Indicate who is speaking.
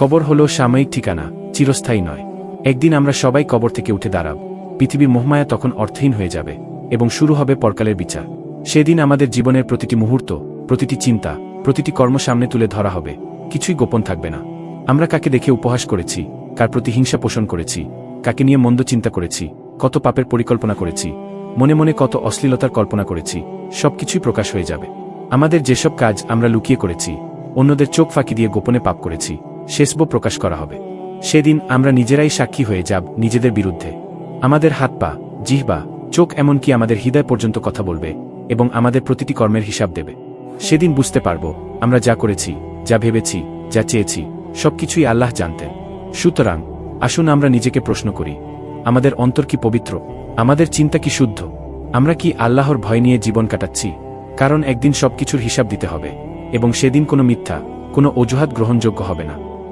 Speaker 1: কবর হল সাময়িক ঠিকানা, চিরস্থায়ী নয়। একদিন আমরা সবাই কবর থেকে উঠে দাঁড়াব। পৃথিবীর মোহমায়া তখন অর্থহীন হয়ে যাবে এবং শুরু হবে পরকালের বিচার। সেদিন আমাদের জীবনের প্রতিটি মুহূর্ত, প্রতিটি চিন্তা, প্রতিটি কর্ম সামনে তুলে ধরা হবে। কিছুই গোপন থাকবে না। আমরা কাকে দেখে উপহাস করেছি, কার প্রতি হিংসা পোষণ করেছি, কাকে নিয়ে মন্দ চিন্তা করেছি, কত পাপের পরিকল্পনা করেছি, মনে মনে কত অশ্লীলতার কল্পনা করেছি, সবকিছুই প্রকাশ হয়ে যাবে। আমাদের যেসব কাজ আমরা লুকিয়ে করেছি, অন্যদের চোখ ফাঁকি দিয়ে গোপনে পাপ করেছি শেষব প্রকাশ করা হবে। সেদিন আমরা নিজেরাই সাক্ষী হয়ে যাব নিজেদের বিরুদ্ধে। আমাদের হাত পা, জিহবা, চোখ এমনকি আমাদের হৃদয় পর্যন্ত কথা বলবে এবং আমাদের প্রতিটি কর্মের হিসাব দেবে। সেদিন বুঝতে পারব আমরা যা করেছি, যা ভেবেছি, যা চেয়েছি, সবকিছুই আল্লাহ জানতেন। সুতরাং, আসুন আমরা নিজেকে প্রশ্ন করি, আমাদের অন্তর কি পবিত্র? আমাদের চিন্তা কি শুদ্ধ? আমরা কি আল্লাহর ভয় নিয়ে জীবন কাটাচ্ছি? কারণ একদিন সবকিছুর হিসাব দিতে হবে এবং সেদিন কোনো মিথ্যা, কোনো অজুহাত গ্রহণযোগ্য হবে না।